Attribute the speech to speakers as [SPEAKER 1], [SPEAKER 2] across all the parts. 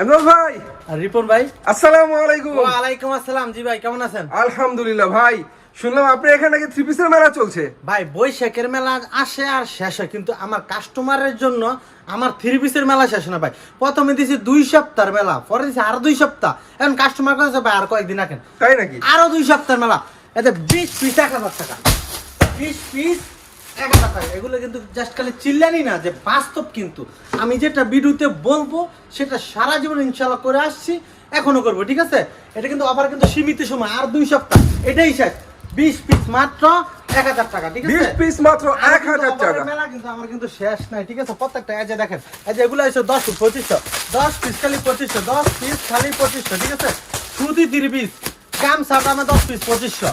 [SPEAKER 1] এমদাদ ভাই।
[SPEAKER 2] আর রিপন ভাই?
[SPEAKER 1] আসসালামু আলাইকুম।
[SPEAKER 2] ওয়ালাইকুম আসসালাম। জি ভাই কেমন আছেন?
[SPEAKER 1] আলহামদুলিল্লাহ ভাই। শুনলাম আপনি এখানে নাকি থ্রি পিসের মেলা চলছে।
[SPEAKER 2] ভাই বৈশাখের মেলা আসে আর শেষ হয় কিন্তু আমার কাস্টমারের জন্য আমার থ্রি পিসের মেলা শেষ না ভাই। প্রথমে দিছি দুই সপ্তাহের মেলা পরে দিছি আরও দুই সপ্তাহ। এখন কাস্টমার কাছে ভাই আর কয়েকদিন রাখেন।
[SPEAKER 1] তাই নাকি?
[SPEAKER 2] আরও দুই সপ্তাহের মেলা। এতে বিশ পিস এক হাজার টাকা। বিশ পিস এক হাজার এগুলো কিন্তু জাস্ট খালি চিল্লানি না যে বাস্তব কিন্তু। আমি যেটা ভিডিওতে বলব সেটা সারা জীবন ইনশাল্লাহ করে আসছি এখনও করব ঠিক আছে? এটা কিন্তু আবার কিন্তু সীমিত সময় আর দুই সপ্তাহ। এটাই শেষ। বিশ পিস মাত্র এক হাজার টাকা ঠিক আছে?
[SPEAKER 1] বিশ পিস মাত্র এক
[SPEAKER 2] কিন্তু
[SPEAKER 1] হাজার
[SPEAKER 2] আমার
[SPEAKER 1] টাকা।
[SPEAKER 2] মেলা কিন্তু আমার কিন্তু শেষ নাই ঠিক আছে? প্রত্যেকটা এই যে দেখেন এই যে এগুলো এসে দশ পিস পঁচিশশো। দশ পিস খালি পঁচিশশো দশ পিস খালি পঁচিশশো ঠিক আছে? সুতি তিরিশ পিস গামছা দামে দশ পিস পঁচিশশো।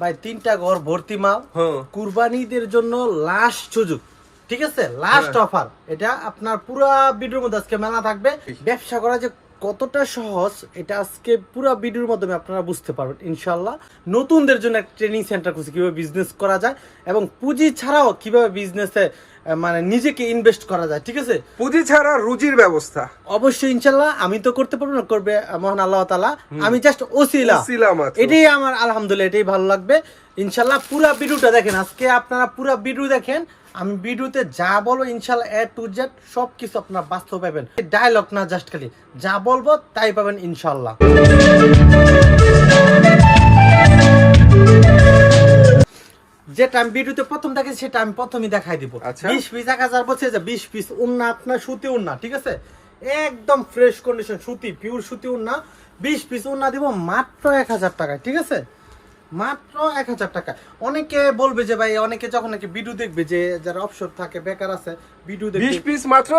[SPEAKER 2] ভাই তিনটা ঘর ভর্তি মাল
[SPEAKER 1] হ্যাঁ।
[SPEAKER 2] কুরবানিদের জন্য লাস্ট সুযোগ ঠিক আছে? লাস্ট
[SPEAKER 1] হ্যাঁ।
[SPEAKER 2] অফার এটা আপনার পুরো ভিডিওর মধ্যে আজকে মেলা থাকবে। ব্যবসা করা যে কতটা সহজ এটা আজকে পুরো ভিডিওর মাধ্যমে আপনারা বুঝতে পারবেন ইনশাল্লাহ নতুনদের জন্য একটা ট্রেনিং সেন্টার খুঁজছি কীভাবে বিজনেস করা যায় এবং পুঁজি ছাড়াও কীভাবে বিজনেসে মানে নিজেকে ইনভেস্ট করা যায় ঠিক আছে?
[SPEAKER 1] পুঁজি ছাড়া রুজির ব্যবস্থা।
[SPEAKER 2] অবশ্যই ইনশাল্লাহ আমি তো করতে পারব না করবে মহান আল্লাহ তালা আমি জাস্ট ওসিলা। এটাই আমার আলহামদুলিল্লাহ এটাই ভালো লাগবে। ইনশাল্লাহ পুরো ভিডিওটা দেখেন আজকে আপনারা পুরা ভিডিও দেখেন আমি ভিডিওতে যা বলব ইনশাল্লাহ এ টু জেড সব কিছু আপনারা বাস্তব পাবেন ডায়লগ না জাস্ট খালি যা বলব তাই পাবেন ইনশাল্লাহ। যেটা আমি ভিডিওতে প্রথম দেখে সেটা আমি প্রথমই দেখাই দিব।
[SPEAKER 1] আচ্ছা।
[SPEAKER 2] বিশ পিস এক হাজার বলছে যে বিশ পিস উন্না আপনার সুতি উন্না ঠিক আছে? একদম ফ্রেশ কন্ডিশন সুতি পিওর সুতি উন্না বিশ পিস উন্না দিব মাত্র এক হাজার টাকায় ঠিক আছে? মাত্র এক হাজার টাকা। অনেকে বলবে যে ভাই অনেকে যখন নাকি ভিডিও দেখবে যে যারা অবসর থাকে বেকার আছে ভিডিও
[SPEAKER 1] বিশ পিস মাত্র?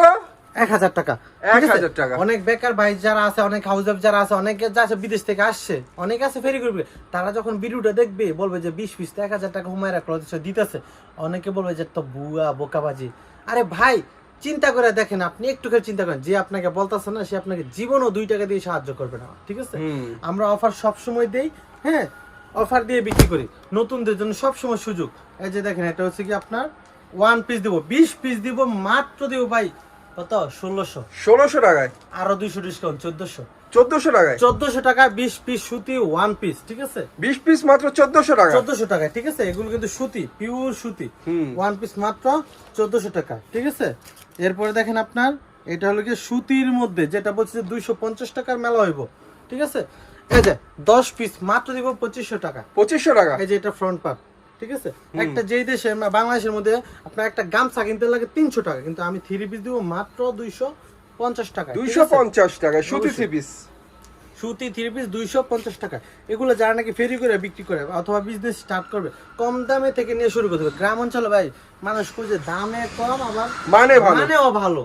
[SPEAKER 2] এক হাজার টাকা।
[SPEAKER 1] এক হাজার টাকা।
[SPEAKER 2] অনেক বেকার ভাই যারা আছে অনেক হাউস যারা আছে অনেকে যা আছে বিদেশ থেকে আসছে অনেক আছে ফেরি করবে। তারা যখন ভিডিওটা দেখবে বলবে যে বিশ পিস এক হাজার টাকা হুমায় রাখল দিতেছে। অনেকে বলবে যে তো বুয়া বোকাবাজি। আরে ভাই চিন্তা করে দেখেন আপনি একটু করে চিন্তা করেন। যে আপনাকে বলতেছে না সে আপনাকে জীবনও দুই টাকা দিয়ে সাহায্য করবে না। ঠিক আছে? আমরা অফার সব সময় দেই হ্যাঁ? অফার দিয়ে বিক্রি করি। নতুনদের জন্য সব সময় সুযোগ। এই যে দেখেন এটা হচ্ছে কি আপনার? ওয়ান পিস দিব। বিশ পিস দিব মাত্র দিব ভাই কত? ষোলোশো।
[SPEAKER 1] ষোলোশো টাকায়?
[SPEAKER 2] আরও দুইশো ডিসকাউন্ট চোদ্দশো।
[SPEAKER 1] চোদ্দশো টাকায়?
[SPEAKER 2] চোদ্দশো টাকা বিশ পিস সুতি ওয়ান পিস ঠিক আছে?
[SPEAKER 1] বিশ পিস মাত্র চোদ্দশো টাকা?
[SPEAKER 2] চোদ্দশো টাকা ঠিক আছে? এগুলো কিন্তু সুতি পিওর সুতি।
[SPEAKER 1] হুম।
[SPEAKER 2] ওয়ান পিস মাত্র চোদ্দশো টাকা ঠিক আছে? এরপরে দেখেন আপনার এটা হলো কি সুতির মধ্যে যেটা বলছে দুইশো পঞ্চাশ টাকার মেলা হইব ঠিক আছে? এই যে দশ পিস মাত্র দিব পঁচিশশো টাকা।
[SPEAKER 1] পঁচিশশো টাকা?
[SPEAKER 2] এই যে এটা ফ্রন্ট পার্ট ঠিক আছে? একটা যেই দেশে বাংলাদেশের মধ্যে আপনার একটা গামছা কিনতে লাগে তিনশো টাকা কিন্তু আমি থ্রি পিস দিব মাত্র দুইশো পঞ্চাশ টাকা ঠিক
[SPEAKER 1] দুইশো
[SPEAKER 2] আছে?
[SPEAKER 1] পঞ্চাশ টাকা সুতি। থ্রি পিস
[SPEAKER 2] সুতি থ্রি পিস দুইশো পঞ্চাশ টাকা এগুলো যারা নাকি ফেরি করে বিক্রি করে অথবা বিজনেস স্টার্ট করবে কম দামে থেকে নিয়ে শুরু করতে হবে। গ্রাম অঞ্চলে ভাই মানুষ খুঁজে দামে কম আবার
[SPEAKER 1] মানে ভালো।
[SPEAKER 2] মানেও ভালো।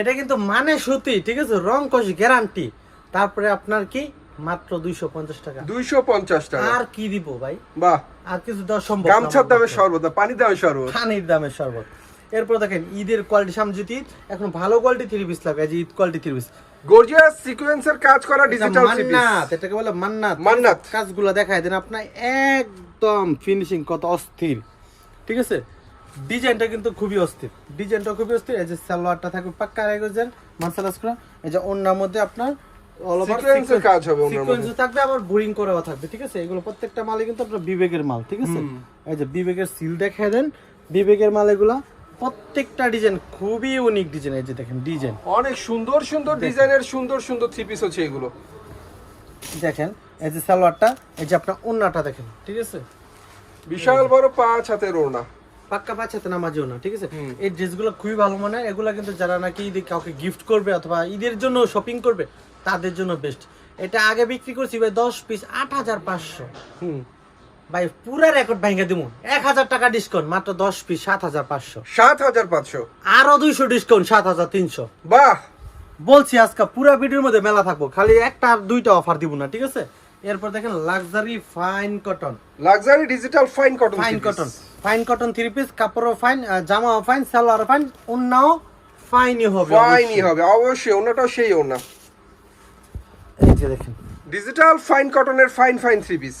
[SPEAKER 2] এটা কিন্তু মানে সুতি ঠিক আছে? রং কষ গ্যারান্টি তারপরে আপনার কি? মাত্র দুইশো পঞ্চাশ টাকা।
[SPEAKER 1] দুইশো পঞ্চাশ টাকা।
[SPEAKER 2] আর কি দিব ভাই?
[SPEAKER 1] বাহ।
[SPEAKER 2] আর কিছু দেওয়া সম্ভব
[SPEAKER 1] গামছার দামে
[SPEAKER 2] পক্ষে।
[SPEAKER 1] শরবত না, দামে শরবত?
[SPEAKER 2] পানির শরবত। এরপর দেখেন ঈদের কোয়ালিটি সামনে যদি এখন ভালো কোয়ালিটি থ্রি পিস যে Eid quality three piece
[SPEAKER 1] gorgeous সিকোয়েন্সের কাজ করা ডিজিটাল থ্রি পিস
[SPEAKER 2] মান্নাত এটাকে বলে মান্নাত।
[SPEAKER 1] মান্নাত।
[SPEAKER 2] কাজগুলো দেখায় দেন আপনার একদম ফিনিশিং কত অস্থির। ঠিক আছে? ডিজাইনটা কিন্তু খুবই অস্থির। ডিজাইনটা খুবই অস্থির এই যে সালোয়ারটা থাকবে পাক্কা রেগোজেন মার্শালাস করা এই যে অন্যার মধ্যে আপনার all over
[SPEAKER 1] Sequence এর
[SPEAKER 2] sequence-
[SPEAKER 1] কাজ হবে ওড়নার মধ্যে।
[SPEAKER 2] থাকবে আবার বোরিং করাও থাকবে ঠিক আছে? এগুলো প্রত্যেকটা মালে কিন্তু আপনার বিবেকের মাল ঠিক আছে? এই যে বিবেকের সিল দেখায় দেন বিবেকের মাল এগুলা প্রত্যেকটা ডিজাইন খুবই ইউনিক ডিজাইন এই যে দেখেন ডিজাইন
[SPEAKER 1] অনেক সুন্দর সুন্দর ডিজাইনের সুন্দর সুন্দর থ্রি পিস হচ্ছে এগুলো।
[SPEAKER 2] দেখেন এই যে সালোয়ারটা এই যে আপনার ওন্নাটা দেখেন ঠিক আছে?
[SPEAKER 1] বিশাল বড় পাঁচ হাতের ওড়না।
[SPEAKER 2] পাক্কা পাচ্ছে নামাজেও না ঠিক আছে? এই ড্রেসগুলো খুবই ভালো মনে হয় এগুলো কিন্তু যারা নাকি কাউকে গিফট করবে অথবা ঈদের জন্য শপিং করবে তাদের জন্য বেস্ট এটা আগে বিক্রি করছি ভাই দশ পিস আট হাজার পাঁচশো।
[SPEAKER 1] হুম।
[SPEAKER 2] ভাই পুরা রেকর্ড ভেঙে দিব এক হাজার টাকা ডিসকাউন্ট মাত্র দশ পিস সাত হাজার পাঁচশো।
[SPEAKER 1] সাত হাজার পাঁচশো?
[SPEAKER 2] আরও দুইশো ডিসকাউন্ট সাত হাজার তিনশো।
[SPEAKER 1] বাহ!
[SPEAKER 2] বলছি আজকে পুরো ভিডিওর মধ্যে মেলা থাকব খালি একটা আর দুইটা অফার দিব না ঠিক আছে? এরপর দেখেন luxury fine cotton
[SPEAKER 1] luxury digital fine cotton
[SPEAKER 2] fine cotton fine cotton three piece কাপড়ও ফাইন জামাও ফাইন সালোয়ার ফাইন অন্যও ফাইনই হবে
[SPEAKER 1] ফাইনই হবে অবশ্যই ওনাটাও সেই ওনা
[SPEAKER 2] এই যে দেখেন।
[SPEAKER 1] ডিজিটাল ফাইন কটনের ফাইন ফাইন থ্রি পিস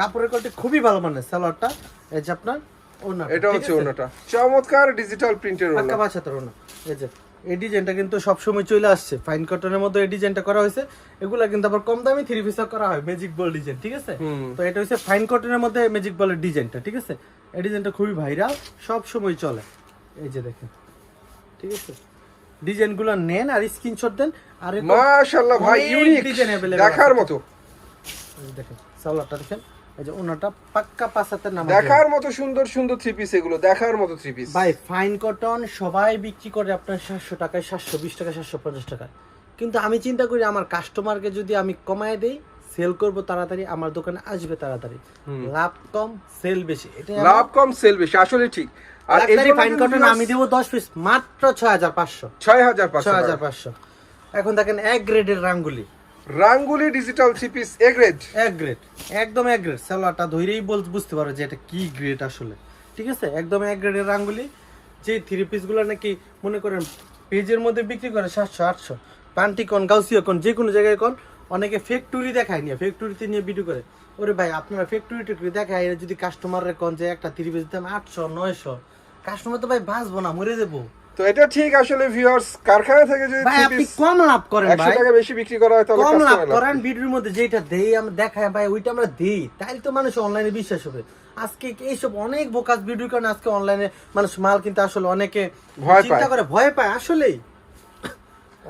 [SPEAKER 2] কাপড়ের কোয়ালিটি খুবই ভালো মানের সালোয়ারটা। এই যে আপনার ওনা
[SPEAKER 1] এটা হচ্ছে ওনাটা চমৎকার ডিজিটাল প্রিন্টের ওনা
[SPEAKER 2] পাক্কা বাসাতের ওনা এই যে এই ডিজাইনটা কিন্তু সবসময় চলে আসছে। ফাইন কটনের মধ্যে এই ডিজাইনটা করা হয়েছে। এগুলা কিন্তু আবার কম দামি থ্রি পিসও করা হয়। ম্যাজিক বল ডিজাইন ঠিক আছে? তো এটা হচ্ছে ফাইন কটনের মধ্যে ম্যাজিক বলের ডিজাইনটা ঠিক আছে? এই ডিজাইনটা খুবই ভাইরাল সব সময় চলে। এই যে দেখেন ঠিক আছে? ডিজাইনগুলো নেন আর স্ক্রিনশট দেন। কিন্তু আমি চিন্তা করি আমার কাস্টমারকে যদি আমি কমায় দেই সেল করব তাড়াতাড়ি আমার দোকানে আসবে তাড়াতাড়ি। লাভ কম সেল বেশি। এটা
[SPEAKER 1] লাভ কম সেল বেশি আসলে ঠিক। আর এই
[SPEAKER 2] ফাইন কটন আমি দেব 10 পিস মাত্র 6500
[SPEAKER 1] 6500
[SPEAKER 2] 6500 এখন দেখেন এক গ্রেডের Rangoli.
[SPEAKER 1] Rangoli digital three piece A grade
[SPEAKER 2] এক গ্রেড। একদম এক গ্রেড। সালোয়ারটা ধরেই বল বুঝতে পারো যে এটা কি গ্রেড আসলে। ঠিক আছে? একদম এক গ্রেডের রাঙ্গুলি। যে থ্রি পিসগুলো নাকি মনে করেন পেজের মধ্যে বিক্রি করে সাতশো আটশো। পান্টি কন গাউসিয়া কন যে কোনো জায়গায় কন অনেকে ফ্যাক্টরি দেখায় নিয়ে ফ্যাক্টরিতে নিয়ে ভিডিও করে। ওরে ভাই আপনারা ফ্যাক্টরি টেক্টরি দেখায় যদি কাস্টমারের কন যে একটা থ্রি পিস দাম আটশো নয়শো। কাস্টমার তো ভাই বাঁচবো না মরে যাব।
[SPEAKER 1] তো এটা ঠিক আসলে ভিউয়ার্স কারখানা থেকে যদি
[SPEAKER 2] ভাই আপনি কম লাভ করেন ভাই।
[SPEAKER 1] 100 টাকা বেশি বিক্রি করা হয় তাহলে
[SPEAKER 2] কম লাভ করেন ভিডিওর মধ্যে যেটা দেই আমরা দেখায় ভাই ওইটা আমরা দেই। তাইলে তো মানুষ অনলাইনে বিশ্বাস হবে। আজকে এইসব অনেক বোকাস ভিডিও কারণে আজকে অনলাইনে মানুষ মাল কিন্তু আসলে অনেকে
[SPEAKER 1] ভয় পায়।
[SPEAKER 2] চিন্তা করে ভয় পায় আসলেই।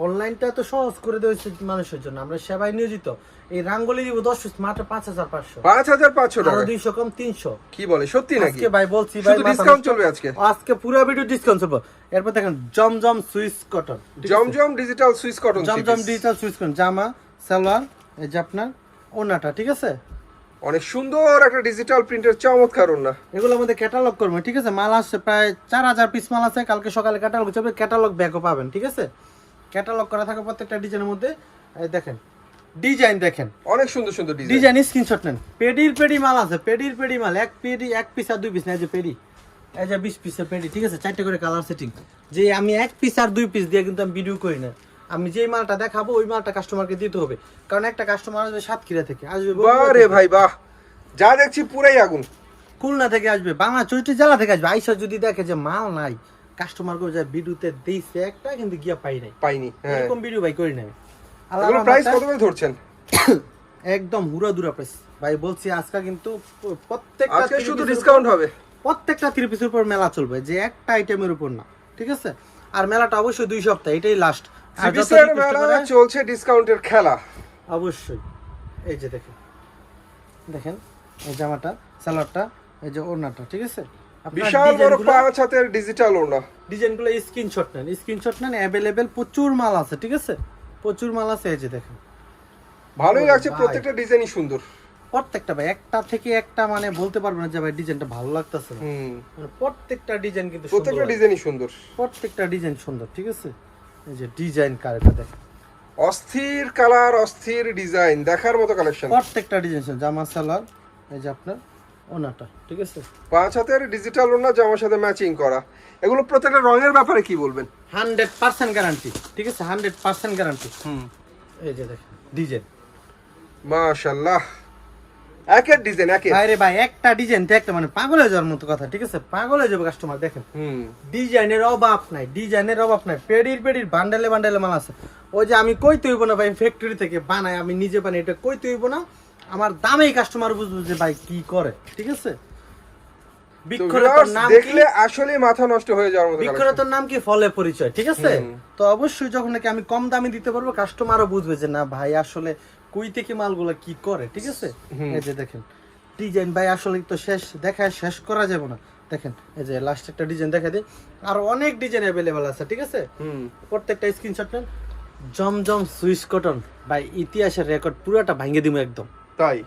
[SPEAKER 2] অনলাইনটা তো সহজ করে দিয়েছে মানুষের জন্য। আমরা সেবায় নিয়োজিত। এই রাঙ্গলি দিব দশ পিস মাত্র পাঁচ হাজার পাঁচশো।
[SPEAKER 1] পাঁচ হাজার পাঁচশো টাকা?
[SPEAKER 2] দুইশো কম তিনশো।
[SPEAKER 1] কি বলে সত্যি নাকি?
[SPEAKER 2] আজকে ভাই বলছি ভাই
[SPEAKER 1] ডিসকাউন্ট চলবে আজকে?
[SPEAKER 2] আজকে পুরো ভিডিও ডিসকাউন্ট চলবে। এরপর দেখেন জমজম সুইস কটন
[SPEAKER 1] জমজম ডিজিটাল সুইচ কটন
[SPEAKER 2] জমজম ডিজিটাল সুইচ কটন জামা সালোয়ার এই যে আপনার ওনাটা ঠিক আছে?
[SPEAKER 1] অনেক সুন্দর একটা ডিজিটাল প্রিন্টের চমৎকার ওড়না।
[SPEAKER 2] এগুলো আমাদের ক্যাটালগ করব ঠিক আছে? মাল আসছে প্রায় চার হাজার পিস মাল আছে কালকে সকালে ক্যাটালগ যাবে ক্যাটালগ ব্যাগও পাবেন ঠিক আছে? ক্যাটালগ করা থাকে প্রত্যেকটা ডিজাইনের মধ্যে। দেখেন ডিজাইন দেখেন।
[SPEAKER 1] অনেক সুন্দর সুন্দর ডিজাইন
[SPEAKER 2] ডিজাইন স্ক্রিনশট নেন। পেডির পেডি মাল আছে পেডির পেডি মাল এক পেডি এক পিস আর দুই পিস না এই যে পেডি। এই যে বিশ পিসের পেডি ঠিক আছে? চারটে করে কালার সেটিং যে আমি এক পিস আর দুই পিস দিয়ে কিন্তু আমি ভিডিও করি না। আমি যেই মালটা দেখাবো ওই মালটা কাস্টমারকে দিতে হবে। কারণ একটা কাস্টমার আসবে সাতক্ষীরা থেকে আসবে
[SPEAKER 1] বাহ
[SPEAKER 2] বগুড়া
[SPEAKER 1] রে
[SPEAKER 2] থেকে।
[SPEAKER 1] ভাই বাহ! যা দেখছি পুরাই আগুন।
[SPEAKER 2] খুলনা থেকে আসবে বাংলা চৌষ্টি জেলা থেকে আসবে। আইসা যদি দেখে যে মাল নাই কাস্টমার করে যায় ভিডিওতে দিয়েছে একটা কিন্তু গিয়া পাই নাই।
[SPEAKER 1] পাইনি হ্যাঁ।
[SPEAKER 2] এরকম ভিডিও ভাই করি নাই
[SPEAKER 1] এগুলো প্রাইস কত করে ধরছেন?
[SPEAKER 2] একদম হুরা দুরা প্রাইস ভাই বলছি আজকে কিন্তু প্রত্যেকটা
[SPEAKER 1] আজকে শুধু ডিসকাউন্ট হবে।
[SPEAKER 2] প্রত্যেকটা থ্রি পিসের উপর মেলা চলবে যে একটা আইটেমের উপর না ঠিক আছে? আর মেলাটা অবশ্যই দুই সপ্তাহ এটাই লাস্ট আর
[SPEAKER 1] মেলা চলছে ডিসকাউন্টের খেলা।
[SPEAKER 2] অবশ্যই। এই যে দেখেন। দেখেন এই জামাটা সালোয়ারটা এই যে ওড়নাটা ঠিক আছে?
[SPEAKER 1] বিশাল বড় পাঁচ হাতের ডিজিটাল
[SPEAKER 2] ডিজাইনগুলো স্ক্রিনশট নেন স্ক্রিনশট নেন অ্যাভেলেবেল প্রচুর মাল আছে ঠিক আছে? প্রচুর মাল আছে এই যে দেখেন।
[SPEAKER 1] ভালোই লাগছে প্রত্যেকটা ডিজাইনই সুন্দর।
[SPEAKER 2] প্রত্যেকটা ভাই একটা থেকে একটা মানে বলতে পারব না যে ভাই ডিজাইনটা ভালো লাগতেছে না।
[SPEAKER 1] হুম।
[SPEAKER 2] মানে প্রত্যেকটা ডিজাইন কিন্তু
[SPEAKER 1] প্রত্যেকটা ডিজাইনই সুন্দর।
[SPEAKER 2] প্রত্যেকটা ডিজাইন সুন্দর ঠিক আছে? এই যে ডিজাইন কারটা দেখেন।
[SPEAKER 1] অস্থির কালার অস্থির ডিজাইন দেখার মতো কালেকশন
[SPEAKER 2] প্রত্যেকটা ডিজাইন জামা সালোয়ার এই যে আপনার। ওনাটা ঠিক আছে?
[SPEAKER 1] পাঁচ হাতের ডিজিটাল ওড়না জামার সাথে ম্যাচিং করা। এগুলো প্রত্যেকটা রঙের ব্যাপারে কি বলবেন?
[SPEAKER 2] হান্ড্রেড পার্সেন্ট গ্যারান্টি ঠিক আছে? হান্ড্রেড পার্সেন্ট গ্যারান্টি
[SPEAKER 1] হুম।
[SPEAKER 2] এই যে দেখেন ডিজাইন।
[SPEAKER 1] মাশাআল্লাহ। একের ডিজাইন একের।
[SPEAKER 2] আরে ভাই একটা ডিজাইন দেখতে মানে পাগল হয়ে যাওয়ার মতো কথা ঠিক আছে? পাগল হয়ে যাবে কাস্টমার দেখেন।
[SPEAKER 1] হুম।
[SPEAKER 2] ডিজাইনের অভাব নাই ডিজাইনের অভাব নাই। পেডির পেডির বান্ডেলে বান্ডেলে মাল আছে। ওই যে আমি কই তৈব না ভাই ফ্যাক্টরি থেকে বানাই আমি নিজে বানাই এটা কই তৈব না। আমার দামেই কাস্টমার বুঝব যে ভাই কি করে ঠিক আছে?
[SPEAKER 1] তো
[SPEAKER 2] বিক্রয়তার
[SPEAKER 1] viewers
[SPEAKER 2] নাম কি?
[SPEAKER 1] দেখলে আসলে মাথা নষ্ট হয়ে যাওয়ার মতো collection।
[SPEAKER 2] নাম কি? ফলে পরিচয় ঠিক আছে? তো অবশ্যই যখন নাকি আমি কম দামে দিতে পারব কাস্টমারও বুঝবে যে না ভাই আসলে কই থেকে মালগুলো কি করে ঠিক আছে? এই যে দেখেন ডিজাইন ভাই আসলে তো শেষ দেখায় শেষ করা যাবে না। দেখেন এই যে লাস্ট একটা ডিজাইন দেখা দিই। আর অনেক ডিজাইন অ্যাভেলেবেল আছে ঠিক আছে? প্রত্যেকটা স্ক্রিনশট নেন। জমজম সুইস কটন ভাই ইতিহাসের রেকর্ড পুরোটা ভাঙে দিব একদম।
[SPEAKER 1] তাই?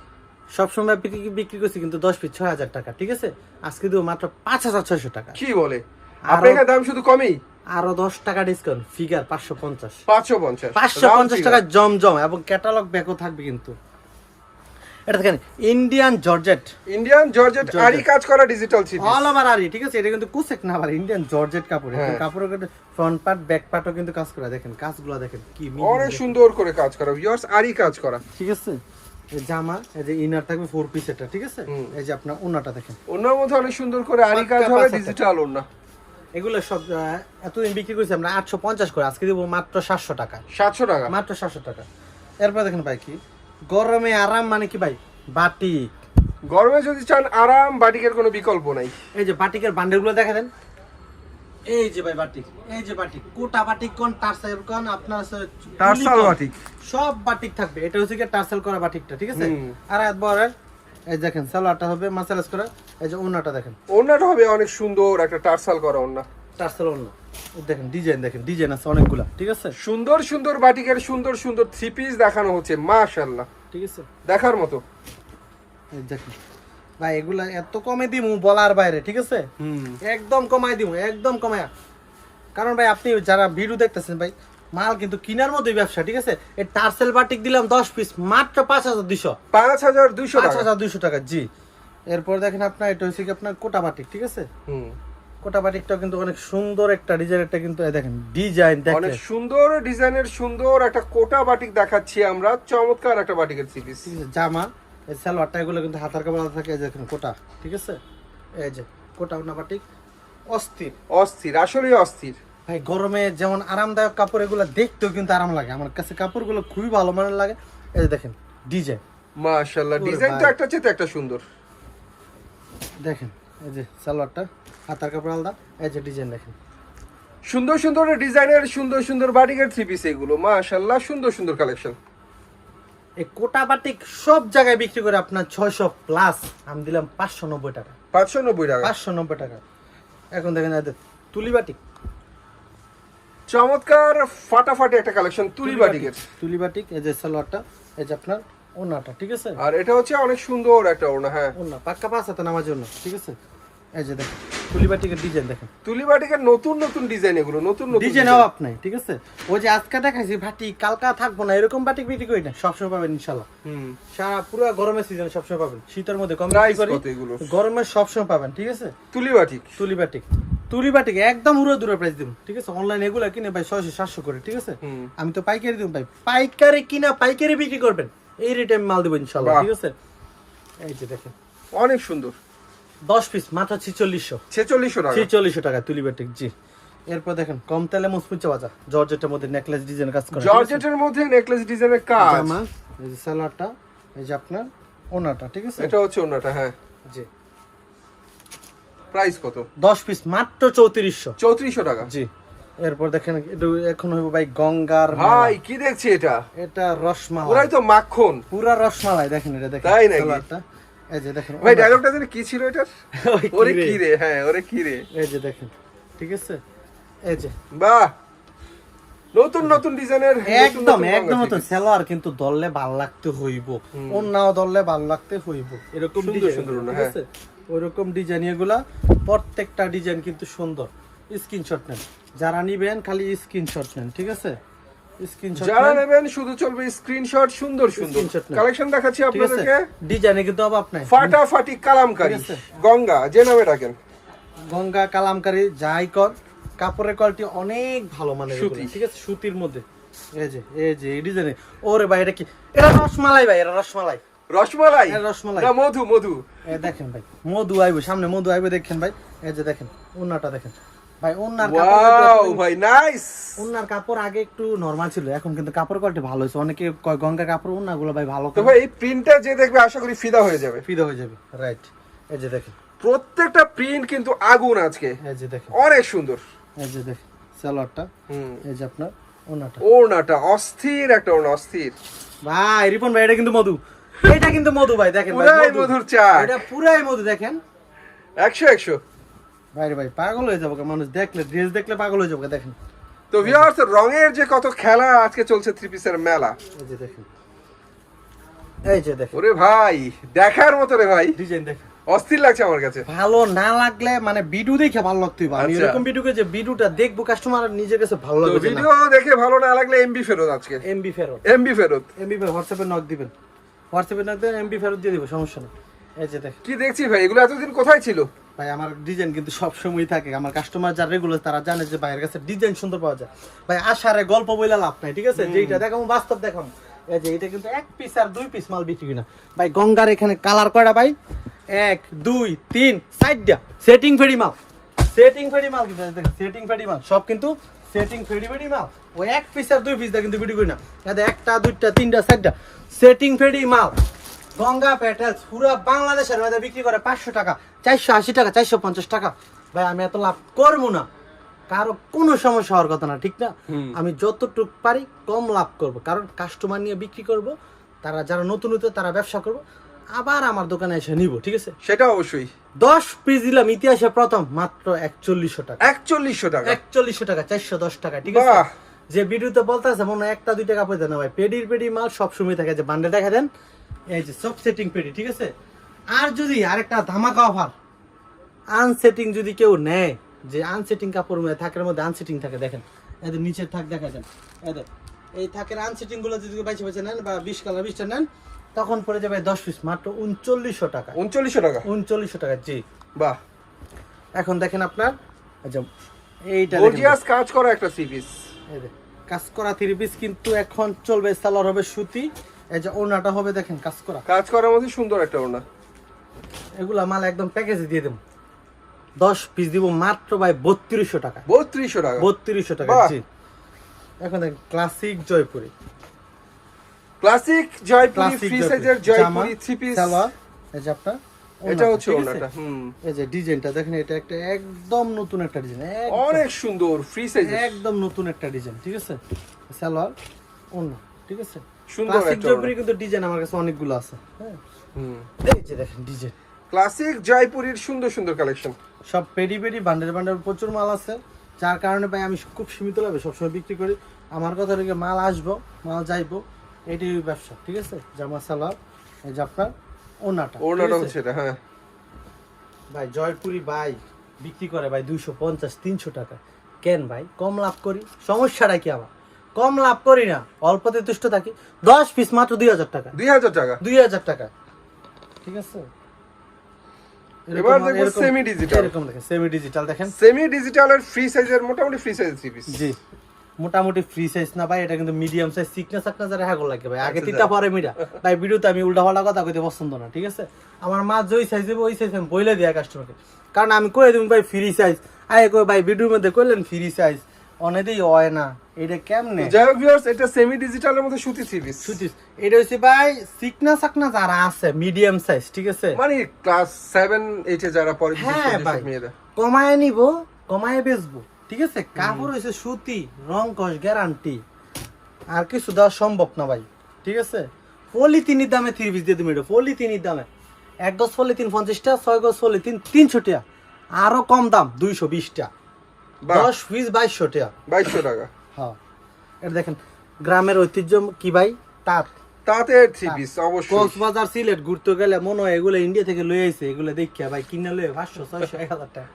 [SPEAKER 2] সবসময় বিক্রি বিক্রি করছি কিন্তু দশ পিস ছয় হাজার টাকা ঠিক আছে? আজকে দেবো মাত্র পাঁচ হাজার ছয়শো টাকা।
[SPEAKER 1] কি বলে? আপনার দাম শুধু কমই?
[SPEAKER 2] আরও দশ টাকা ডিসকাউন্ট ফিগার পাঁচশো পঞ্চাশ।
[SPEAKER 1] পাঁচশো পঞ্চাশ।
[SPEAKER 2] পাঁচশো পঞ্চাশ টাকা জমজম এবং ক্যাটালগ ব্যাগও থাকবে কিন্তু। এটা দেখেন ইন্ডিয়ান জর্জেট
[SPEAKER 1] ইন্ডিয়ান জর্জেট। আরি কাজ করা ডিজিটাল
[SPEAKER 2] অল ওভার আরি ঠিক আছে? এটা কিন্তু কুসেক না আবার ইন্ডিয়ান জর্জেট কাপড়। কাপড়ের ফ্রন্ট পার্ট ব্যাক পার্টও কিন্তু কাজ করা। দেখেন কাজগুলো দেখেন কি
[SPEAKER 1] অনেক সুন্দর করে কাজ করা ভিউয়ার্স আরি কাজ করা।
[SPEAKER 2] ঠিক আছে? জামা এই যে ইনার থাকবে ফোর পিস এটা ঠিক আছে? এই যে আপনার ওনাটা দেখেন।
[SPEAKER 1] ওনার মধ্যে অনেক সুন্দর করে আরি কাজ হবে ডিজিটাল ওনা
[SPEAKER 2] এগুলো সব এতদিন বিক্রি করছি আমরা আটশো পঞ্চাশ করে আজকে দিব মাত্র সাতশো টাকা।
[SPEAKER 1] সাতশো টাকা?
[SPEAKER 2] মাত্র সাতশো টাকা। এরপর দেখেন ভাই কি গরমে আরাম মানে কি ভাই? বাটিক।
[SPEAKER 1] গরমে যদি চান আরাম বাটিকের কোনো বিকল্প নাই।
[SPEAKER 2] এই যে বাটিকের বান্ডেলগুলো দেখা দেন। এই যে ভাই বাটিক এই যে বাটিক কোটা বাটিক কোন টার্সেল কোন আপনার
[SPEAKER 1] টার্সাল বাটিক।
[SPEAKER 2] সব বাটিক থাকবে। এটা হচ্ছে কি টার্সেল করা বাটিকটা ঠিক আছে? আর এত বড় এই দেখেন সালোয়ারটা হবে মাসালাস করা। এই যে ওনাটা দেখেন।
[SPEAKER 1] ওনাটা হবে অনেক সুন্দর একটা টার্সাল করা ওনা
[SPEAKER 2] টার্সেল ওনা দেখেন ডিজাইন দেখেন ডিজাইন আছে অনেকগুলা ঠিক আছে?
[SPEAKER 1] সুন্দর সুন্দর বাটিকের সুন্দর সুন্দর থ্রি পিস দেখানো হচ্ছে মাশাল্লাহ
[SPEAKER 2] ঠিক আছে?
[SPEAKER 1] দেখার মতো।
[SPEAKER 2] এই দেখেন। ভাই এগুলা এত কমে দিমু বলার বাইরে ঠিক আছে? একদম কমাই দিব একদম কমায়া কারণ ভাই আপনি যারা ভিডিও দেখতেছেন ভাই মাল কিন্তু কিনার ব্যবসা ঠিক আছে? এই টার্সেল বাটিক দিলাম দশ পিস মাত্র পাঁচ হাজার দুইশো।
[SPEAKER 1] পাঁচ হাজার দুইশো
[SPEAKER 2] পাঁচ হাজার দুইশো টাকা জি। এরপর দেখেন আপনার এটা হচ্ছে কি আপনার কোটা বাটিক ঠিক আছে?
[SPEAKER 1] হুম।
[SPEAKER 2] কোটা বাটিকটাও কিন্তু অনেক সুন্দর একটা ডিজাইন একটা কিন্তু দেখেন ডিজাইন
[SPEAKER 1] অনেক
[SPEAKER 2] দেখেন
[SPEAKER 1] সুন্দর ডিজাইনের সুন্দর একটা কোটা বাটিক দেখাচ্ছি আমরা চমৎকার একটা বাটিকের পিস
[SPEAKER 2] জামা। এই সালোয়ারটা এগুলো কিন্তু হাতার কাপড় থাকে এই যে দেখেন কোটা ঠিক আছে? এই যে কোটা ওনা বাটিক অস্থির।
[SPEAKER 1] অস্থির আসলেই অস্থির।
[SPEAKER 2] ভাই গরমে যেমন আরামদায়ক কাপড় এগুলো দেখতেও কিন্তু আরাম লাগে। আমার কাছে কাপড়গুলো খুবই ভালো মানের লাগে। এই যে দেখেন ডিজাইন।
[SPEAKER 1] মাশাল্লাহ
[SPEAKER 2] ওরে
[SPEAKER 1] ডিজাইনটা একটা চেয়ে একটা সুন্দর।
[SPEAKER 2] দেখেন এই যে সালোয়ারটা হাতার কাপড় আলাদা। এই যে ডিজাইন দেখেন।
[SPEAKER 1] সুন্দর সুন্দর ডিজাইনের সুন্দর সুন্দর বাটিকের থ্রি পিস এগুলো। মাশাল্লাহ সুন্দর সুন্দর কালেকশন
[SPEAKER 2] এই কোটা বাটিক সব জায়গায় বিক্রি করে আপনার ছয়শো প্লাস আমি দিলাম পাঁচশো নব্বই টাকা।
[SPEAKER 1] পাঁচশো নব্বই টাকা?
[SPEAKER 2] পাঁচশো নব্বই টাকা। এখন দেখেন তুলি বাটিক
[SPEAKER 1] চমৎকার ফাটাফাটি একটা কালেকশন তুলি বাটিকের।
[SPEAKER 2] তুলি বাটিক এই যে সালোয়ারটা এই যে আপনার ওনাটা ঠিক আছে?
[SPEAKER 1] আর এটা হচ্ছে অনেক সুন্দর একটা ওনা হ্যাঁ।
[SPEAKER 2] ওনা পাক্কা পাঁচ হাতে নামার জন্য ঠিক আছে? এই যে দেখেন তুলি বাটিকের ডিজাইন দেখেন।
[SPEAKER 1] তুলি বাটিকের নতুন নতুন ডিজাইন এগুলো নতুন নতুন
[SPEAKER 2] ডিজাইন। অভাব নাই ঠিক আছে? ওই যে আজকে দেখাইছি ভাটি কালকা থাকব না এরকম বাটিক বিক্রি করি না সবসময় পাবেন ইনশাল্লাহ।
[SPEAKER 1] হুম।
[SPEAKER 2] সারা পুরো গরমের সিজনে সবসময় পাবেন শীতের মধ্যে কম বিক্রি করি
[SPEAKER 1] কত এগুলো?
[SPEAKER 2] গরমে সবসময় পাবেন ঠিক আছে?
[SPEAKER 1] তুলি বাটিক
[SPEAKER 2] তুলি বাটিক তুলি বাটিক একদম উড়ে দূরে প্রাইস দিব ঠিক আছে? অনলাইন এগুলা কিনে ভাই ছয়শো সাতশো করে ঠিক আছে? আমি তো পাইকারি দিব ভাই। পাইকারি কিনা পাইকারি বিক্রি করবেন এই রেটে আমি মাল দেবো ইনশাল্লাহ ঠিক আছে? এই যে দেখেন।
[SPEAKER 1] অনেক সুন্দর।
[SPEAKER 2] দশ পিস মাত্র ছিচল্লিশশো।
[SPEAKER 1] ছেচল্লিশশো টাকা।
[SPEAKER 2] ছিচল্লিশশো টাকা তুলি জি। এরপর দেখেন কম তেলে মুচমুচে বাজা জর্জেটের মধ্যে নেকলেস ডিজাইন কাজ করে
[SPEAKER 1] জর্জেটের মধ্যে নেকলেস ডিজাইনের কাজ।
[SPEAKER 2] জামা এই যে সালোয়ারটা এই যে আপনার ওনাটা ঠিক আছে?
[SPEAKER 1] এটা হচ্ছে ওনাটা হ্যাঁ।
[SPEAKER 2] জি।
[SPEAKER 1] প্রাইস কত?
[SPEAKER 2] দশ পিস মাত্র চৌত্রিশশো।
[SPEAKER 1] চৌত্রিশশো টাকা।
[SPEAKER 2] জি। এরপর দেখেন এখন হইব ভাই গঙ্গার
[SPEAKER 1] ভাই কি দেখছি এটা?
[SPEAKER 2] এটা রসমালাই।
[SPEAKER 1] ওরাই তো মাখন।
[SPEAKER 2] পুরা রসমালাই দেখেন এটা দেখেন
[SPEAKER 1] তাই নাকি?
[SPEAKER 2] এই যে দেখেন
[SPEAKER 1] ভাই ডায়লগটা জানি কি ছিল এটার? ওরে
[SPEAKER 2] কি রে?
[SPEAKER 1] হ্যাঁ ওরে কি রে?
[SPEAKER 2] এই যে দেখেন ঠিক আছে? এই যে।
[SPEAKER 1] বাহ! নতুন নতুন ডিজাইনের
[SPEAKER 2] একদম একদম নতুন। সালোয়ার কিন্তু দললে ভালো লাগতে হইব। অন্যাও দললে ভালো লাগতে হইব। এরকম
[SPEAKER 1] সুন্দর
[SPEAKER 2] ঠিক
[SPEAKER 1] হ্যাঁ।
[SPEAKER 2] আছে? ওইরকম ডিজাইন এগুলা প্রত্যেকটা ডিজাইন কিন্তু সুন্দর। স্ক্রিনশট নেন। যারা নিবেন খালি স্ক্রিনশট নেন ঠিক আছে?
[SPEAKER 1] যারা নেবেন শুধু চলবে স্ক্রিনশট সুন্দর সুন্দর। কালেকশন দেখাচ্ছি আপনাদেরকে।
[SPEAKER 2] ডিজাইনে কিন্তু অভাব
[SPEAKER 1] ফাটাফাটি কালামকারী। গঙ্গা যে নামে ডাকেন।
[SPEAKER 2] গঙ্গা কালামকারী যাই কর। কাপড়ের কোয়ালিটি অনেক ভালো মানের
[SPEAKER 1] সুতি।
[SPEAKER 2] ঠিক আছে? সুতির মধ্যে। এই যে এই যে ডিজাইনে ওরে ভাই এটা কি? এটা রসমালাই ভাই এটা রসমালাই।
[SPEAKER 1] রসমালাই?
[SPEAKER 2] রসমালাই।
[SPEAKER 1] না মধু মধু।
[SPEAKER 2] দেখেন ভাই মধু আইবো সামনে মধু আইবো দেখেন ভাই। এই যে দেখেন ওন্নাটা দেখেন। ভাই কাপড়
[SPEAKER 1] ওয়াও ভাই নাইস
[SPEAKER 2] ওন্নার কাপড় আগে একটু নরমাল ছিল এখন কিন্তু কাপড় কোয়ালিটি ভালো হয়েছে। অনেকে কয় গঙ্গা কাপড় ওন্নাগুলো ভাই ভালো
[SPEAKER 1] তো ভাই এই প্রিন্টটা যে দেখবে আশা করি ফিদা হয়ে যাবে।
[SPEAKER 2] ফিদা হয়ে যাবে রাইট এই যে দেখেন।
[SPEAKER 1] প্রত্যেকটা প্রিন্ট কিন্তু আগুন আজকে।
[SPEAKER 2] এই যে দেখেন।
[SPEAKER 1] অনেক সুন্দর।
[SPEAKER 2] এই যে দেখেন সালোয়ারটা
[SPEAKER 1] হুম।
[SPEAKER 2] এই যে আপনার ওন্নাটা
[SPEAKER 1] ওড়নাটা অস্থির একটা ওড়না অস্থির।
[SPEAKER 2] ভাই রিপন ভাই এটা কিন্তু মধু। এটা কিন্তু মধু ভাই দেখেন ভাই,
[SPEAKER 1] মধুর চাক।
[SPEAKER 2] এটা পুরাই মধু দেখেন।
[SPEAKER 1] একশো একশো।
[SPEAKER 2] ভাই ভাই পাগল হয়ে যাব মানুষ দেখলে ড্রেস দেখলে পাগল হয়ে যাব দেখেন।
[SPEAKER 1] তো ভিউয়ার্স রঙের যে কত খেলা আজকে চলছে থ্রি পিসের মেলা।
[SPEAKER 2] এই যে দেখেন। এই যে দেখেন।
[SPEAKER 1] ওরে ভাই দেখার মতো রে ভাই।
[SPEAKER 2] ডিজাইন দেখেন।
[SPEAKER 1] অস্থির লাগছে আমার কাছে।
[SPEAKER 2] ভালো না লাগলে মানে ভিডিও দেখে ভালো লাগতো আমি
[SPEAKER 1] আচ্ছা।
[SPEAKER 2] এরকম ভিডিওকে যে ভিডিওটা দেখব কাস্টমার নিজের কাছে ভালো লাগবে
[SPEAKER 1] ভিডিও দেখে ভালো না লাগলে এমবি ফেরত আজকে।
[SPEAKER 2] এমবি ফেরত।
[SPEAKER 1] এমবি ফেরত।
[SPEAKER 2] এমবি হোয়াটসঅ্যাপে নক দিবেন। হোয়াটসঅ্যাপে নক দিবেন এমবি ফেরত দিয়ে দিব সমস্যা নেই। এই যে দেখেন।
[SPEAKER 1] কি দেখছি ভাই? এগুলো এতদিন কোথায় ছিল?
[SPEAKER 2] ভাই আমার ডিজাইন কিন্তু সব সময় থাকে। আমার কাস্টমার যারা রেগুলার তারা জানে যে ভাইয়ের কাছে ডিজাইন সুন্দর পাওয়া যায়। ভাই আসারে গল্প বইলা লাভ নাই ঠিক আছে? যেইটা দেখাবো বাস্তব দেখাবো। এই যে এটা কিন্তু এক পিস আর দুই পিস মাল বিক্রি না ভাই গঙ্গার এখানে কালার কয়টা ভাই? এক দুই তিন চারটা সেটিং ফেরি মাল। সেটিং ফেডি মাল কিন্তু সেটিং ফেডি মাল। সব কিন্তু সেটিং ফেডি ফেডি মাল। ওই এক পিস আর দুই পিস দা কিন্তু ভিডিও করি না। একটা দুইটা তিনটা চারটা। সেটিং ফেডি মাল। গঙ্গা প্যাটেলস পুরো বাংলাদেশের মধ্যে বিক্রি করে পাঁচশো টাকা চারশো আশি টাকা চারশো পঞ্চাশ টাকা। ভাই আমি এত লাভ করব না। কারও কোনো সমস্যা হওয়ার কথা না ঠিক না? আমি যতটুকু পারি কম লাভ করব। কারণ কাস্টমার নিয়ে বিক্রি করব তারা যারা নতুন নতুন তারা ব্যবসা করব। আবার আমার দোকানে এসে নিব ঠিক আছে?
[SPEAKER 1] সেটা অবশ্যই।
[SPEAKER 2] দশ পিস দিলাম ইতিহাসে প্রথম মাত্র একচল্লিশশো টাকা।
[SPEAKER 1] একচল্লিশশো টাকা।
[SPEAKER 2] একচল্লিশশো টাকা চারশো দশ টাকা ঠিক আছে? যে ভিডিওতে বলতে আছে মনে হয় একটা দুই টাকা পয়সা না ভাই পেডির পেডি মাল সবসময় থাকে যে বান্ডে দেখা দেন এই যে সব সেটিং পেডি ঠিক আছে? আর যদি আরেকটা ধামাকা অফার আনসেটিং যদি কেউ নেয় যে আনসেটিং কাপড় মধ্যে থাকের মধ্যে আনসেটিং থাকে দেখেন এদের নিচের থাক দেখা যান এদের এই থাকের আনসেটিংগুলো যদি বাইশে বাইশে নেন বা বিশ কালার বিশটা নেন তখন পড়ে যাবে দশ পিস মাত্র উনচল্লিশশো টাকা।
[SPEAKER 1] উনচল্লিশশো টাকা?
[SPEAKER 2] উনচল্লিশশো টাকা জি।
[SPEAKER 1] বাহ।
[SPEAKER 2] এখন দেখেন আপনার আচ্ছা এইটা।
[SPEAKER 1] গর্জিয়াস কাজ করা একটা থ্রি পিস
[SPEAKER 2] কাজ করা থ্রি পিস কিন্তু এখন চলবে সালোয়ার হবে সুতি। এই যে ওনাটা হবে দেখেন কাজ করা।
[SPEAKER 1] কাজ করার মধ্যে সুন্দর একটা ওনা
[SPEAKER 2] এগুলা মাল একদম প্যাকেজে দিয়ে দেবো। দশ পিস দিব মাত্র ভাই বত্রিশশো টাকা।
[SPEAKER 1] বত্রিশশো টাকা?
[SPEAKER 2] বত্রিশশো টাকা জি। এখন দেখেন classic Jaipuri.
[SPEAKER 1] Classic Jaipuri free সাইজের জয়পুরি। থ্রি পিস
[SPEAKER 2] সালোয়ার এই যে আপনার
[SPEAKER 1] এটা হচ্ছে ওনাটা হুম।
[SPEAKER 2] এই যে ডিজাইনটা দেখেন এটা একটা একদম নতুন একটা ডিজাইন
[SPEAKER 1] অনেক সুন্দর ফ্রি সাইজের
[SPEAKER 2] একদম নতুন একটা ডিজাইন ঠিক আছে? সালোয়ার অন্য ঠিক আছে?
[SPEAKER 1] সুন্দর একটা
[SPEAKER 2] জয়পুরি কিন্তু ডিজাইন আমার কাছে অনেকগুলো আছে। হ্যাঁ
[SPEAKER 1] হুম।
[SPEAKER 2] এই যে দেখেন ডিজাইন
[SPEAKER 1] ক্লাসিক জয়পুরির সুন্দর সুন্দর কালেকশন
[SPEAKER 2] সব পেডি পেডি বান্ডেল বান্ডেল প্রচুর মাল আছে। যার কারণে ভাই আমি খুব সীমিত লাভে সবসময় বিক্রি করি। আমার কথা রেখে মাল আসব মাল যাইবো এটাই ব্যবসা ঠিক আছে? জামা সালোয়ার এই যে আপনার ওনাটা
[SPEAKER 1] ওনাটা হচ্ছে এটা হ্যাঁ।
[SPEAKER 2] ভাই জয়পুরি ভাই বিক্রি করে ভাই দুইশো পঞ্চাশ তিনশো টাকা কেন ভাই? কম লাভ করি। সমস্যাটা কি আমার? কম লাভ করি না অল্পতে তুষ্ট থাকি। দশ পিস মাত্র দুই হাজার টাকা।
[SPEAKER 1] দুই হাজার টাকা?
[SPEAKER 2] দুই হাজার টাকা। ঠিক আছে?
[SPEAKER 1] এবার দেখব
[SPEAKER 2] এরকম-
[SPEAKER 1] semi
[SPEAKER 2] এরকম দেখেন সেমি ডিজিটাল দেখেন।
[SPEAKER 1] সেমি ডিজিটালের ফ্রি সাইজের মোটামুটি ফ্রি সাইজের পিস
[SPEAKER 2] জি। মোটামুটি ফ্রি সাইজ না ভাই এটা কিন্তু মিডিয়াম সাইজ সিকনেস আপনার যারা হ্যাগো লাগে ভাই। আগে
[SPEAKER 1] আচ্ছা,
[SPEAKER 2] তিনটা। পরে ভাই ভিডিওতে আমি উল্টা পাল্টা কথা কইতে পছন্দ না ঠিক আছে? আমার মা যেই সাইজ দেবে ওই সাইজ আমি বইলে দিই কাস্টমারকে কারণ আমি কই দিই ভাই ফ্রি সাইজ আয় কই ভাই ভিডিওর মধ্যে কইলেন ফ্রি সাইজ অনেকেই হয় না। এটা কেমনে?
[SPEAKER 1] যাই হোক ভিউয়ার্স এটা সেমি ডিজিটালের মধ্যে সুতি পিস
[SPEAKER 2] সুতিস এটা হচ্ছে ভাই সিকনা সাকনা যারা আছে মিডিয়াম সাইজ ঠিক আছে?
[SPEAKER 1] মানে ক্লাস সেভেন এইটে যারা পরে বিশেষ করে
[SPEAKER 2] হ্যাঁ ভাই কমায় নিব কমায় বেচবো ঠিক আছে? কাপড় হয়েছে সুতি রং কস গ্যারান্টি আর কিছু দেওয়া সম্ভব না ভাই ঠিক আছে? পলিথিনের দামে থ্রি পিস দিয়ে তুমি এটা পলিথিনের দামে। এক গজ পলিথিন পঞ্চাশটা ছয় গজ পলিথিন তিনশো টাকা। আরও কম দাম দুইশো বিশটা দশ পিস বাইশশো টাকা।
[SPEAKER 1] বাইশশো টাকা।
[SPEAKER 2] হ্যাঁ। এটা দেখেন গ্রামের ঐতিহ্য কি ভাই? তাঁত।
[SPEAKER 1] তাতে। থ্রি পিস অবশ্যই।
[SPEAKER 2] কক্সবাজার সিলেট ঘুরতে গেলে মনে হয় এগুলো ইন্ডিয়া থেকে লয়ে আইছে। এগুলো দেখিয়া ভাই কিনে লয়ে পাঁচশো ছয়শো এক হাজার টাকা।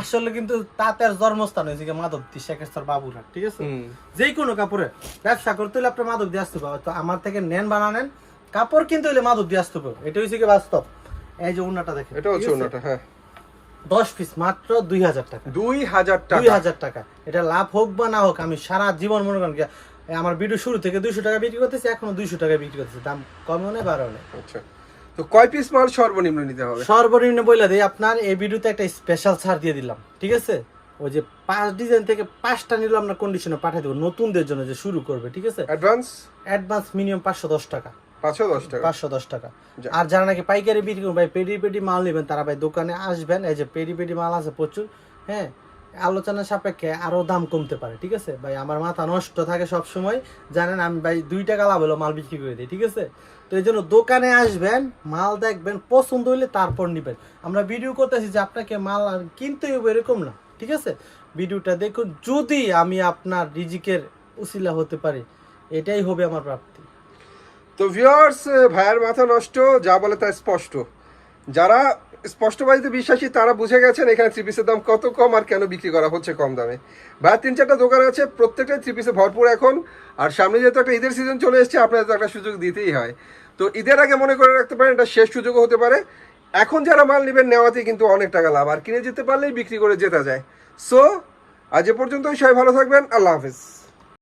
[SPEAKER 2] আসলে কিন্তু তাঁতের জন্মস্থান হয়েছে কি মাধবদী শেখেশ্বর বাবুরা ঠিক আছে। যে কোনো কাপড়ে। ব্যবসা করতে হলে আপনার মাদক দিয়ে আসতে হবে তো আমার থেকে নেন বানানেন কাপড় কিনতে হলে মাদক দিয়ে আসতে হবে এটা হয়েছে কি বাস্তব। এই যে উন্নাটা দেখেন
[SPEAKER 1] এটা হচ্ছে ওনাটা হ্যাঁ।
[SPEAKER 2] দশ পিস মাত্র দুই হাজার টাকা।
[SPEAKER 1] দুই হাজার
[SPEAKER 2] দুই হাজার টাকা। এটা লাভ হোক বা না হোক আমি সারা জীবন মনে করেন আমার ভিডিও শুরু থেকে দুইশো টাকা বিক্রি করতেছি এখনও দুইশো টাকা বিক্রি করতেছি। দাম কমও নেই বাড়াও নেই
[SPEAKER 1] আচ্ছা। তো কয় পিস মাল সর্বনিম্ন নিতে হবে?
[SPEAKER 2] সর্বনিম্ন বইলা দিই আপনার এই ভিডিওতে একটা স্পেশাল ছাড় দিয়ে দিলাম ঠিক আছে? ওই যে পাঁচ ডিজাইন থেকে পাঁচটা নিলে আমরা কন্ডিশনে পাঠিয়ে দেবো নতুনদের জন্য যে শুরু করবে ঠিক আছে?
[SPEAKER 1] অ্যাডভান্স
[SPEAKER 2] অ্যাডভান্স মিনিমাম পাঁচশো দশ টাকা।
[SPEAKER 1] পাঁচশো দশ টাকা।
[SPEAKER 2] পাঁচশো দশ টাকা। আর যারা নাকি পাইকারি বিক্রি করবেন ভাই পেডি পেডি মাল নেবেন তারা ভাই দোকানে আসবেন এই যে পেডি পেডি মাল আছে প্রচুর হ্যাঁ আলোচনা সাপেক্ষে আরও দাম কমতে পারে ঠিক আছে? ভাই আমার মাথা নষ্ট থাকে সব সময় জানেন আমি ভাই দুই টাকা লাভ হলো মাল বিক্রি করে দিই ঠিক আছে? তো এই জন্য দোকানে আসবেন মাল দেখবেন পছন্দ হইলে তারপর নিবেন। আমরা ভিডিও করতেছি যে আপনাকে মাল আর কিনতে হবে এরকম না ঠিক আছে? ভিডিওটা দেখুন যদি আমি আপনার রিজিকের উসিলা হতে পারি এটাই হবে আমার প্রাপ্তি।
[SPEAKER 1] তো ভিউয়ার্স ভাইয়ের মাথা নষ্ট, যা বলে তা স্পষ্ট। যারা স্পষ্টবাদিতে বিশ্বাসী, তারা বুঝে গেছেন এখানে থ্রি পিসের দাম কত কম আর কেন বিক্রি করা হচ্ছে কম দামে। ভাইয়ের তিন চারটা দোকান আছে, প্রত্যেকটাই থ্রি পিসে ভরপুর এখন। আর সামনে যেহেতু একটা ঈদের সিজন চলে এসেছে, আপনাদের তো একটা সুযোগ দিতেই হয়। তো ঈদের আগে মনে করে রাখতে পারেন, এটা শেষ সুযোগও হতে পারে। এখন যারা মাল নেবেন নেওয়াতে কিন্তু অনেক টাকা লাভ। আর কিনে যেতে পারলেই বিক্রি করে যেতে যায়। সো আজ এ পর্যন্তই, সবাই ভালো থাকবেন, আল্লাহ হাফিজ।